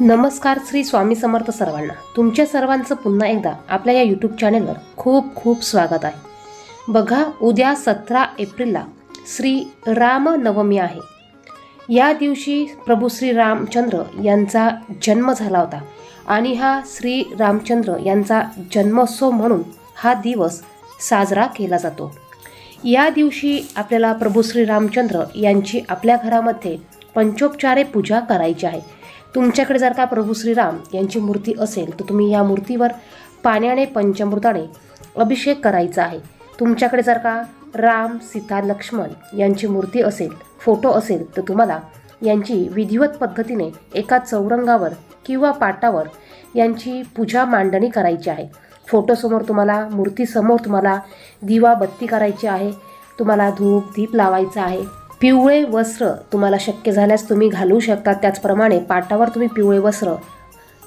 नमस्कार श्री स्वामी समर्थ सर्वांना. तुमच्या सर्वांचं पुन्हा एकदा आपल्या या यूट्यूब चॅनेलवर खूप खूप स्वागत आहे. बघा उद्या सतरा एप्रिलला श्री रामनवमी आहे. या दिवशी प्रभू श्री रामचंद्र यांचा जन्म झाला होता आणि हा श्री रामचंद्र यांचा जन्मोत्सव म्हणून हा दिवस साजरा केला जातो. या दिवशी आपल्याला प्रभू श्री रामचंद्र यांची आपल्या घरामध्ये पंचोपचारे पूजा करायची आहे. तुमच्याकडे जर का प्रभू श्रीराम यांची मूर्ती असेल तर तुम्ही या मूर्तीवर पाण्याने पंचमृताने अभिषेक करायचा आहे. तुमच्याकडे जर का राम सीता लक्ष्मण यांची मूर्ती असेल फोटो असेल तर तुम्हाला यांची विधिवत पद्धतीने एका चौरंगावर किंवा पाटावर यांची पूजा मांडणी करायची आहे. फोटोसमोर तुम्हाला मूर्तीसमोर तुम्हाला दिवा बत्ती करायची आहे. तुम्हाला धूप दीप लावायचा आहे. पिवळे वस्त्र तुम्हाला शक्य झाल्यास तुम्ही घालू शकता. त्याचप्रमाणे पाटावर तुम्ही पिवळे वस्त्र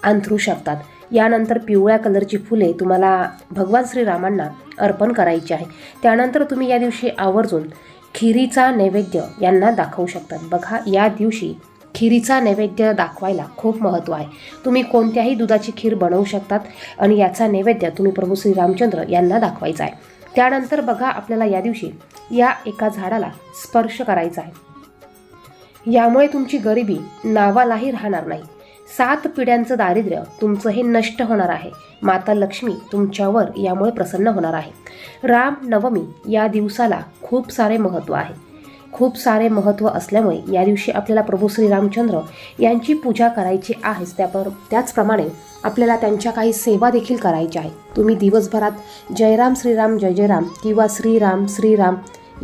अंथरू शकतात. यानंतर पिवळ्या कलरची फुले तुम्हाला भगवान श्रीरामांना अर्पण करायची आहे. त्यानंतर तुम्ही या दिवशी आवर्जून खिरीचा नैवेद्य यांना दाखवू शकतात. बघा या दिवशी खिरीचा नैवेद्य दाखवायला खूप महत्त्व आहे. तुम्ही कोणत्याही दुधाची खीर बनवू शकतात आणि याचा नैवेद्य तुम्ही प्रभू श्रीरामचंद्र यांना दाखवायचा आहे. त्यानंतर बघा आपल्याला या दिवशी या एका झाडाला स्पर्श करायचा आहे. यामुळे तुमची गरिबी नावालाही राहणार नाही. सात पिढ्यांचं दारिद्र्य तुमचं हे नष्ट होणार आहे. माता लक्ष्मी तुमच्यावर यामुळे प्रसन्न होणार आहे. राम नवमी या दिवसाला खूप सारे महत्त्व आहे. खूप सारे महत्त्व असल्यामुळे या दिवशी आपल्याला प्रभू श्री रामचंद्र यांची पूजा करायची आहेच त्यापर त्याचप्रमाणे आपल्याला त्यांच्या काही सेवा देखील करायच्या आहेत तुम्ही दिवसभरात जयराम श्रीराम जय जयराम किंवा श्रीराम श्रीराम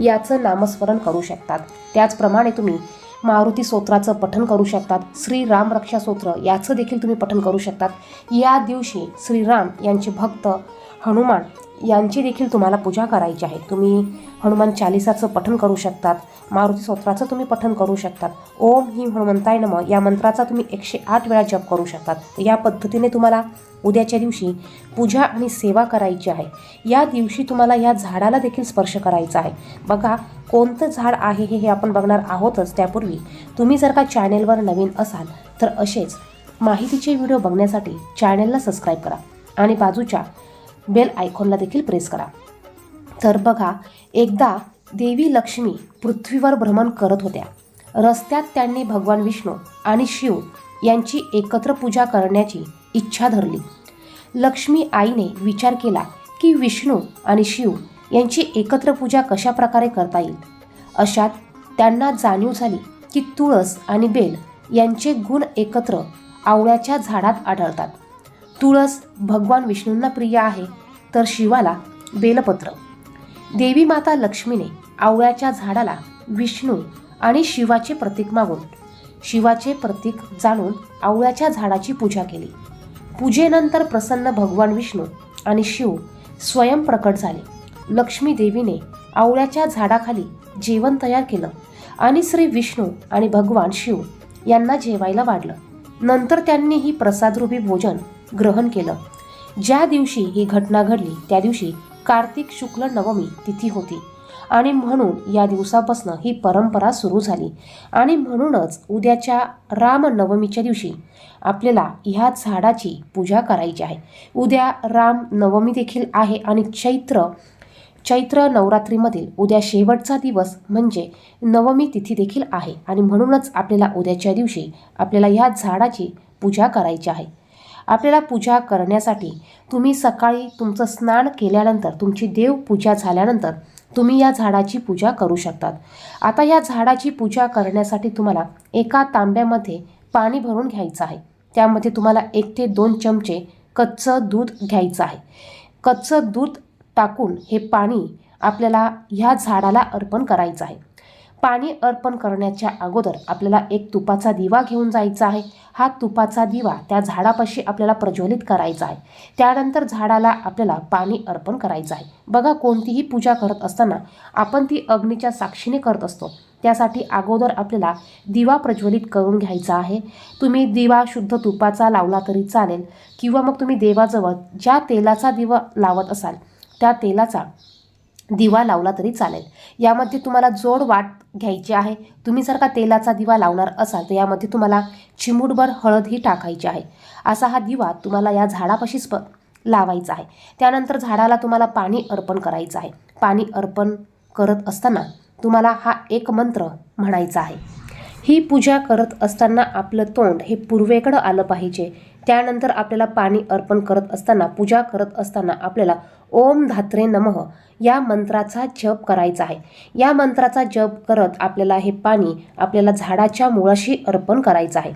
याचं नामस्मरण करू शकतात. त्याचप्रमाणे तुम्ही मारुती स्तोत्राचं पठन करू शकतात. श्री राम रक्षा स्तोत्र याचं देखील तुम्ही पठन करू शकतात. या दिवशी श्रीराम यांचे भक्त हनुमान यांची देखील तुम्हाला पूजा करायची आहे. तुम्ही हनुमान चालिसाचं पठण करू शकतात मारुती स्तोत्राचं तुम्ही पठण करू शकतात ओम ही हनुमंताय नम या मंत्राचा तुम्ही एकशे आठ वेळा जप करू शकतात. या पद्धतीने तुम्हाला उद्याच्या दिवशी पूजा आणि सेवा करायची आहे. या दिवशी तुम्हाला या झाडाला देखील स्पर्श करायचा आहे. बघा कोणतं झाड आहे हे हे आपण बघणार आहोतच त्यापूर्वी. तुम्ही जर का चॅनेलवर नवीन असाल तर असेच माहितीचे व्हिडिओ बघण्यासाठी चॅनेलला सबस्क्राईब करा. आणि बाजूच्या बेल आयकॉनला देखील प्रेस करा. तर बघा एकदा देवी लक्ष्मी पृथ्वीवर भ्रमण करत होत्या. रस्त्यात त्यांनी भगवान विष्णू आणि शिव यांची एकत्र पूजा करण्याची इच्छा धरली. लक्ष्मी आईने विचार केला की विष्णू आणि शिव यांची एकत्र पूजा कशा प्रकारे करता येईल? अशात त्यांना जाणीव झाली की तुळस आणि बेल यांचे गुण एकत्र आवळ्याच्या झाडात आढळतात. तुळस भगवान विष्णूंना प्रिय आहे तर शिवाला बेलपत्र. देवी माता लक्ष्मीने आवळ्याच्या झाडाला विष्णू आणि शिवाचे प्रतीक मागून शिवाचे प्रतीक जाणून आवळ्याच्या झाडाची पूजा केली. पूजेनंतर प्रसन्न भगवान विष्णू आणि शिव स्वयं प्रकट झाले. लक्ष्मी देवीने आवळ्याच्या झाडाखाली जेवण तयार केलं आणि श्री विष्णू आणि भगवान शिव यांना जेवायला वाढलं. नंतर त्यांनी ही प्रसादरूपी भोजन ग्रहण केलं. ज्या दिवशी ही घटना घडली त्या दिवशी कार्तिक शुक्ल नवमी तिथी होती. आणि म्हणून या दिवसापासून ही परंपरा सुरू झाली. आणि म्हणूनच उद्याच्या रामनवमीच्या दिवशी आपल्याला ह्या झाडाची पूजा करायची आहे. उद्या राम नवमी देखील आहे आणि चैत्र चैत्र नवरात्रीमधील उद्या शेवटचा दिवस म्हणजे नवमी तिथी देखील आहे. आणि म्हणूनच आपल्याला उद्याच्या दिवशी आपल्याला ह्या झाडाची पूजा करायची आहे. आपल्याला पूजा करण्यासाठी तुम्ही सकाळी तुमचं स्नान केल्यानंतर तुमची देवपूजा झाल्यानंतर तुम्ही या झाडाची पूजा करू शकतात. आता या झाडाची पूजा करण्यासाठी तुम्हाला एका तांब्यामध्ये पाणी भरून घ्यायचं आहे. त्यामध्ये तुम्हाला एक ते दोन चमचे कच्चं दूध घ्यायचं आहे. कच्चं दूध टाकून हे पाणी आपल्याला ह्या झाडाला अर्पण करायचं आहे. पाणी अर्पण करण्याच्या अगोदर आपल्याला एक तुपाचा दिवा घेऊन जायचा आहे. हा तुपाचा दिवा त्या झाडापाशी आपल्याला प्रज्वलित करायचा आहे. त्यानंतर झाडाला आपल्याला पाणी अर्पण करायचं आहे. बघा कोणतीही पूजा करत असताना आपण ती अग्नीच्या साक्षीने करत असतो. त्यासाठी अगोदर आपल्याला दिवा प्रज्वलित करून घ्यायचा आहे. तुम्ही दिवा शुद्ध तुपाचा लावला तरी चालेल किंवा मग तुम्ही देवाजवळ ज्या तेलाचा दिवा लावत असाल त्या तेलाचा दिवा लावला तरी चालेल. यामध्ये तुम्हाला जोड वाट घ्यायची आहे. तुम्ही जर का तेलाचा दिवा लावणार असाल तर यामध्ये तुम्हाला चिमूटभर हळदही टाकायची आहे. असा हा दिवा तुम्हाला या झाडापाशीच प लावायचा आहे. त्यानंतर झाडाला तुम्हाला पाणी अर्पण करायचं आहे. पाणी अर्पण करत असताना तुम्हाला हा एक मंत्र म्हणायचा आहे. ही पूजा करत असताना आपलं तोंड हे पूर्वेकडं आलं पाहिजे. त्यानंतर आपल्याला पाणी अर्पण करत असताना पूजा करत असताना आपल्याला ओम धात्रे नमः या मंत्राचा जप करायचा आहे. या मंत्राचा जप करत आपल्याला हे पाणी आपल्याला झाडाच्या मुळाशी अर्पण करायचं आहे.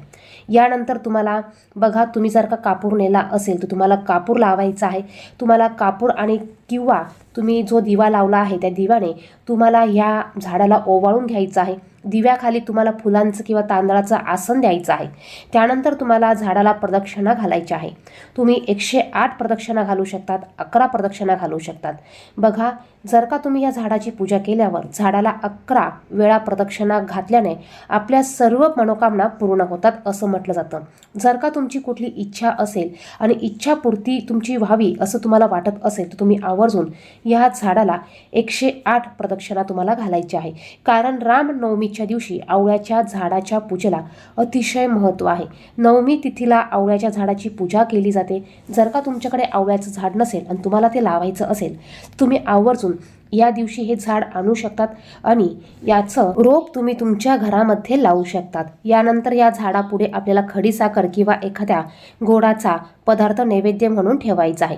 यानंतर तुम्हाला बघा तुम्ही जर का कापूर नेला असेल तर तुम्हाला कापूर लावायचा आहे. तुम्हाला कापूर आणि किंवा तुम्ही जो दिवा लावला आहे त्या दिव्याने तुम्हाला ह्या झाडाला ओवाळून घ्यायचं आहे. दिव्याखाली तुम्हाला फुलांचं किंवा तांदळाचं आसन द्यायचं आहे. त्यानंतर तुम्हाला झाडाला प्रदक्षिणा घालायची आहे. तुम्ही एकशे आठ प्रदक्षिणा घालू शकतात अकरा प्रदक्षिणा घालू शकतात. बघा जर का तुम्ही या झाडाची पूजा केल्यावर झाडाला अकरा वेळा प्रदक्षिणा घातल्याने आपल्या सर्व मनोकामना पूर्ण होतात असं म्हटलं जातं. जर का तुमची कुठली इच्छा असेल आणि इच्छापूर्ती तुमची व्हावी असं तुम्हाला वाटत असेल तर तुम्ही आवर्जून या झाडाला एकशे आठ प्रदक्षिणा तुम्हाला घालायची आहे. कारण रामनवमी नवमीच्या दिवशी आवळ्याच्या झाडाच्या पूजेला अतिशय महत्त्व आहे. नवमी तिथीला आवळ्याच्या झाडाची पूजा केली जाते. जर का तुमच्याकडे आवळ्याचं झाड नसेल आणि तुम्हाला ते लावायचं असेल तुम्ही आवर्जून या दिवशी हे झाड आणू शकतात आणि याचं रोप तुम्ही तुमच्या घरामध्ये लावू शकतात. यानंतर या झाडापुढे आपल्याला खडीसाखर किंवा एखाद्या गोडाचा पदार्थ नैवेद्य म्हणून ठेवायचा आहे.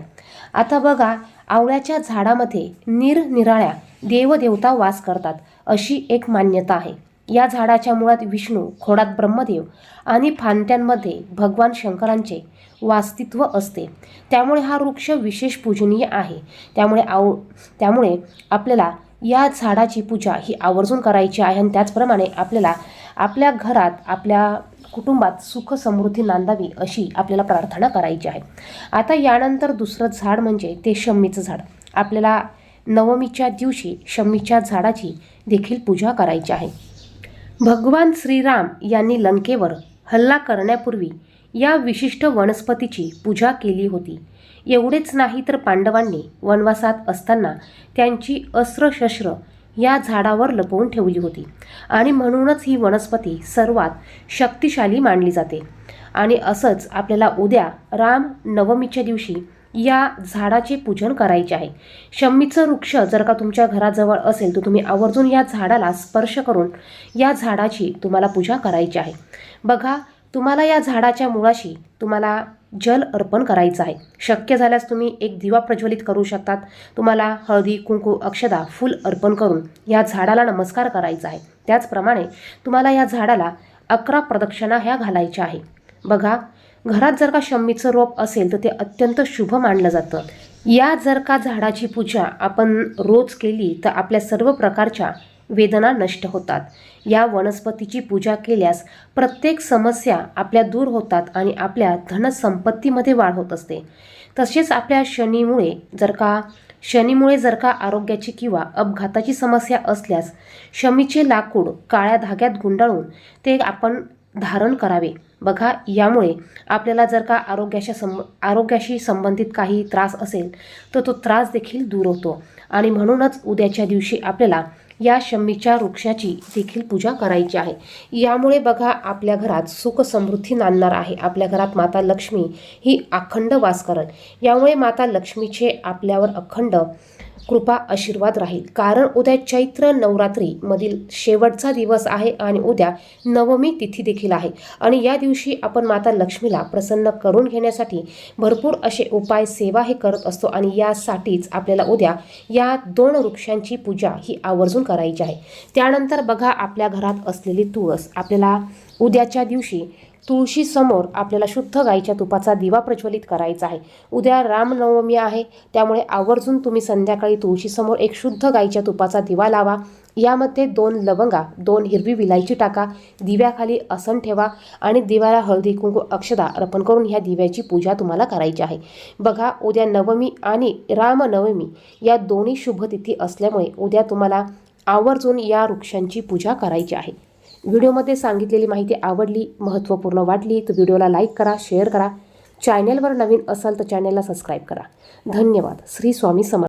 आता बघा आवळ्याच्या झाडामध्ये निरनिराळ्या देवदेवता वास करतात. अशी एक मान्यता आहे. या झाडाच्या मुळात विष्णू खोडात ब्रह्मदेव आणि फांत्यांमध्ये भगवान शंकरांचे वास्तित्व असते. त्यामुळे हा वृक्ष विशेष पूजनीय आहे. त्यामुळे आव त्यामुळे आपल्याला या झाडाची पूजा ही आवर्जून करायची आहे आणि त्याचप्रमाणे आपल्याला आपल्या घरात आपल्या कुटुंबात सुख समृद्धी नांदावी अशी आपल्याला प्रार्थना करायची आहे. आता यानंतर दुसरं झाड म्हणजे ते शम्मीचं झाड. आपल्याला नवमीच्या दिवशी शम्मीच्या झाडाची देखील पूजा करायची आहे. भगवान श्रीराम यांनी लंकेवर हल्ला करण्यापूर्वी या विशिष्ट वनस्पतीची पूजा केली होती. एवढेच नाही तर पांडवांनी वनवासात असताना त्यांची अस्त्रशस्त्र या झाडावर लपवून ठेवली होती आणि म्हणूनच ही वनस्पती सर्वात शक्तिशाली मानली जाते. आणि असंच आपल्याला उद्या राम नवमीच्या दिवशी या झाडाचे पूजन करायचे आहे. शम्मीचं वृक्ष जर का तुमच्या घराजवळ असेल तर तुम्ही आवर्जून या झाडाला स्पर्श करून या झाडाची तुम्हाला पूजा करायची आहे. बघा तुम्हाला या झाडाच्या मुळाशी तुम्हाला जल अर्पण करायचं आहे. शक्य झाल्यास तुम्ही एक दिवा प्रज्वलित करू शकतात. तुम्हाला हळदी कुंकू अक्षदा फूल अर्पण करून या झाडाला नमस्कार करायचा आहे. त्याचप्रमाणे तुम्हाला या झाडाला अकरा प्रदक्षिणा ह्या घालायच्या आहे. बघा घरात जर का शम्मीचं रोप असेल तर ते अत्यंत शुभ मानलं जातं. या जर का झाडाची पूजा आपण रोज केली तर आपल्या सर्व प्रकारच्या वेदना नष्ट होतात. या वनस्पतीची पूजा केल्यास प्रत्येक समस्या आपल्या दूर होतात आणि आपल्या धनसंपत्तीमध्ये वाढ होत असते. तसेच आपल्या शनीमुळे जर का शनीमुळे जर का आरोग्याची किंवा अपघाताची समस्या असल्यास शमीचे लाकूड काळ्या धाग्यात गुंडाळून ते आपण धारण करावे. बघा यामुळे आपल्याला जर का आरोग्याच्या संब आरोग्याशी संबंधित काही त्रास असेल तर तो त्रास देखील दूर होतो. आणि म्हणूनच उद्याच्या दिवशी आपल्याला या शमीच्या वृक्षाची देखील पूजा करायची आहे. यामुळे बघा आपल्या घरात सुख समृद्धी नांदणार आहे. आपल्या घरात माता लक्ष्मी ही अखंड वास करल यामुळे माता लक्ष्मीचे आपल्यावर अखंड कृपा आशीर्वाद राहील. कारण उद्या चैत्र नवरात्रीमधील शेवटचा दिवस आहे आणि उद्या नवमी तिथी देखील आहे. आणि या दिवशी आपण माता लक्ष्मीला प्रसन्न करून घेण्यासाठी भरपूर असे उपाय सेवा हे करत असतो आणि यासाठीच आपल्याला उद्या या दोन वृक्षांची पूजा ही आवर्जून करायची आहे. त्यानंतर बघा आपल्या घरात असलेली तुळस. आपल्याला उद्याच्या दिवशी तुळशीसमोर आपल्याला शुद्ध गाईच्या तुपाचा दिवा प्रज्वलित करायचा आहे. उद्या रामनवमी आहे. त्यामुळे आवर्जून तुम्ही संध्याकाळी तुळशीसमोर एक शुद्ध गाईच्या तुपाचा दिवा लावा. यामध्ये दोन लवंगा दोन हिरवी विलायची टाका दिव्याखाली आसन ठेवा आणि दिव्याला हळदी कुंकू अक्षदा अर्पण करून ह्या दिव्याची पूजा तुम्हाला करायची आहे. बघा उद्या नवमी आणि रामनवमी या दोन्ही शुभतिथी असल्यामुळे उद्या तुम्हाला आवर्जून या वृक्षांची पूजा करायची आहे. व्हिडिओमध्ये सांगितलेली माहिती आवडली महत्त्वपूर्ण वाटली तर व्हिडिओला लाईक करा शेअर करा. चॅनेलवर नवीन असाल तर चॅनेलला सबस्क्राईब करा. धन्यवाद. श्री स्वामी समर्थ.